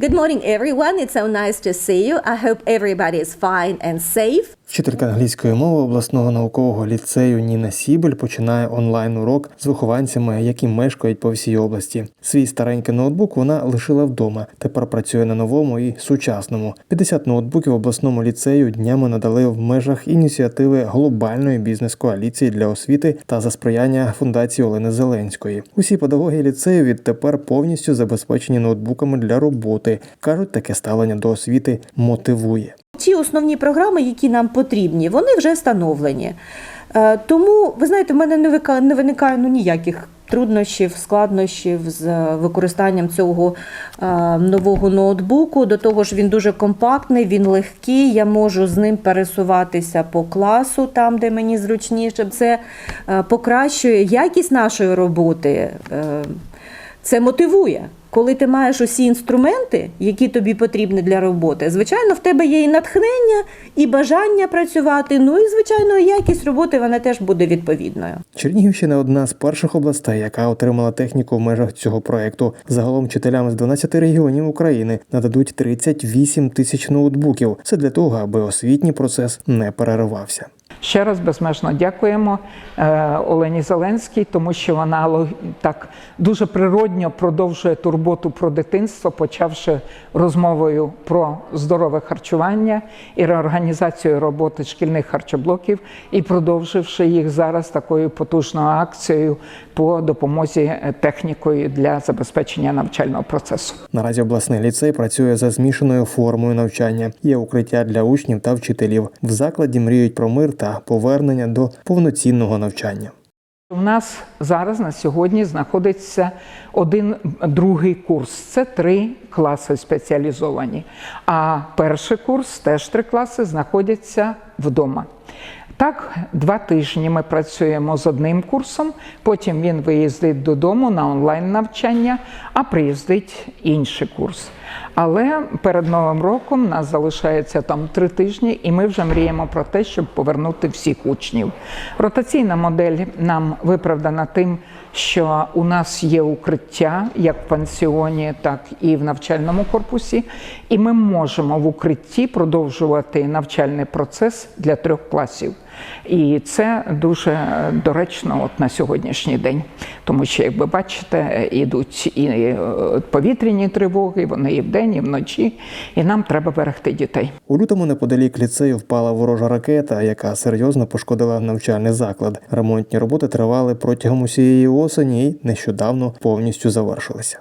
Good morning, everyone. It's so nice to see you. I hope everybody is fine and safe. Вчителька англійської мови обласного наукового ліцею Ніна Сібель починає онлайн-урок з вихованцями, які мешкають по всій області. Свій старенький ноутбук вона лишила вдома. Тепер працює на новому і сучасному. 50 ноутбуків обласному ліцею днями надали в межах ініціативи глобальної бізнес-коаліції для освіти та за сприяння фундації Олени Зеленської. Усі педагоги ліцею відтепер повністю забезпечені ноутбуками для роботи. кажуть, таке ставлення до освіти мотивує. Ті основні програми, які нам потрібні, вони вже встановлені. Е, Тому, ви знаєте, в мене не вика- не виникає ну, ніяких труднощів, складнощів з е, використанням цього е, нового ноутбуку. До того ж, він дуже компактний, він легкий. Я можу з ним пересуватися по класу, там, де мені зручніше. Це покращує якість нашої роботи. Це мотивує. Коли ти маєш усі інструменти, які тобі потрібні для роботи, звичайно, в тебе є і натхнення, і бажання працювати. Ну і звичайно, якість роботи вона теж буде відповідною. Чернігівщина одна з перших областей, яка отримала техніку в межах цього проекту. Загалом вчителям з 12 регіонів України нададуть 38 тисяч ноутбуків. Це для того, аби освітній процес не переривався. Ще раз безмежно дякуємо е, Олені Зеленській, тому що вона так дуже природньо продовжує турботу про дитинство, почавши розмовою про здорове харчування і реорганізацію роботи шкільних харчоблоків, і продовживши їх зараз такою потужною акцією по допомозі е, технікою для забезпечення навчального процесу. Наразі обласний ліцей працює за змішаною формою навчання. Є укриття для учнів та вчителів. В закладі мріють про мир та повернення до повноцінного навчання. У нас зараз на сьогодні знаходиться один другий курс. Це три класи спеціалізовані. А перший курс, теж три класи, знаходяться вдома. Так, два тижні ми працюємо з одним курсом, потім він виїздить додому на онлайн навчання, а приїздить інший курс. Але перед новим роком нас залишається там три тижні, і ми вже мріємо про те, щоб повернути всіх учнів. Ротаційна модель нам виправдана тим, що у нас є укриття як в пансіоні, так і в навчальному корпусі, і ми можемо в укритті продовжувати навчальний процес для трьох класів. І це дуже доречно от на сьогоднішній день, тому що, як ви бачите, ідуть і е, повітряні тривоги, вони і вдень, і вночі, і нам треба берегти дітей. У лютому неподалік ліцею впала ворожа ракета, яка серйозно пошкодила навчальний заклад. Ремонтні роботи тривали протягом усієї осені і нещодавно повністю завершилися.